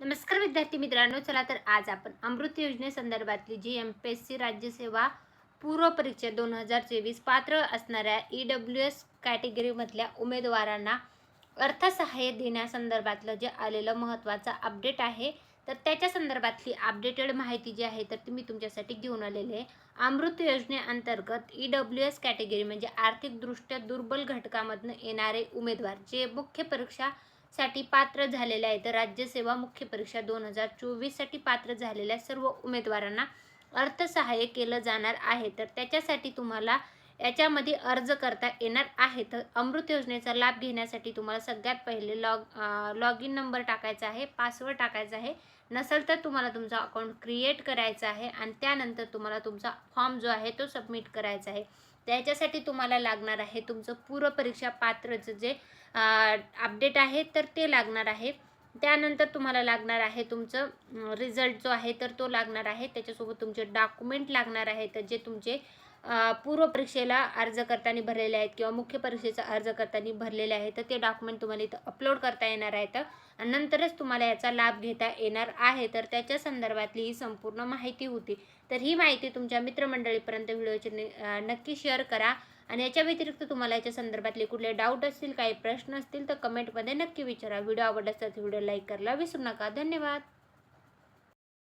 नमस्कार विद्यार्थी मित्रांनो चला तर आज आपण अमृत योजनेसंदर्भातली जी एम पी एस सी राज्यसेवा पूर्व परीक्षा दोन हजार चोवीस पात्र असणाऱ्या ई डब्ल्यू एस कॅटेगरीमधल्या उमेदवारांना अर्थसहाय्य देण्यासंदर्भातलं जे आलेलं महत्त्वाचं अपडेट आहे तर त्याच्या संदर्भातली अपडेटेड माहिती जी आहे तर ती मी तुमच्यासाठी घेऊन आलेली आहे. अमृत योजनेअंतर्गत ई डब्ल्यू एस कॅटेगरी म्हणजे आर्थिकदृष्ट्या दुर्बल घटकामधनं येणारे उमेदवार जे मुख्य परीक्षा साठी पात्र झालेल्या आहेत. राज्यसेवा मुख्य परीक्षा दोन हजार चोवीससाठी पात्र झालेल्या सर्व उमेदवारांना अर्थसहाय्य केलं जाणार आहे. तर त्याच्यासाठी तुम्हाला याच्यामध्ये अर्ज करता येणार आहे. तर अमृत योजनेचा लाभ घेण्यासाठी तुम्हाला सगळ्यात पहिले लॉग लॉग इन नंबर टाकायचा आहे पासवर्ड टाकायचा आहे. नसेल तर तुम्हाला तुमचा अकाउंट क्रिएट करायचा आहे आणि त्यानंतर तुम्हाला तुमचा फॉर्म जो आहे तो सबमिट करायचा आहे. त्याच्यासाठी तुम्हाला लागणार आहे तुमचं पूर्व परीक्षा पात्रचं जे अपडेट आहे तर ते लागणार आहे. त्यानंतर तुम्हाला लागणार आहे तुमचं रिझल्ट जो आहे तर तो लागणार आहे. त्याच्यासोबत तुमचे डॉक्युमेंट लागणार आहेत जे तुमचे पूर्व परीक्षेला अर्ज करताना भरलेले आहेत किंवा मुख्य परीक्षेचा अर्ज करताना भरलेले आहेत तर ते डॉक्युमेंट तुम्हाला इथं अपलोड करता येणार आहेत आणि नंतरच तुम्हाला याचा लाभ घेता येणार आहे. तर त्याच्या संदर्भातली ही संपूर्ण माहिती होती. तर ही माहिती तुमच्या मित्रमंडळीपर्यंत व्हिडिओची नक्की शेअर करा. आणि याच्या व्यतिरिक्त तुम्हाला याच्या संदर्भातले कुठले डाऊट असतील काही प्रश्न असतील तर कमेंटमध्ये नक्की विचारा. व्हिडिओ आवडत तर व्हिडिओ लाईक करायला विसरू नका. धन्यवाद.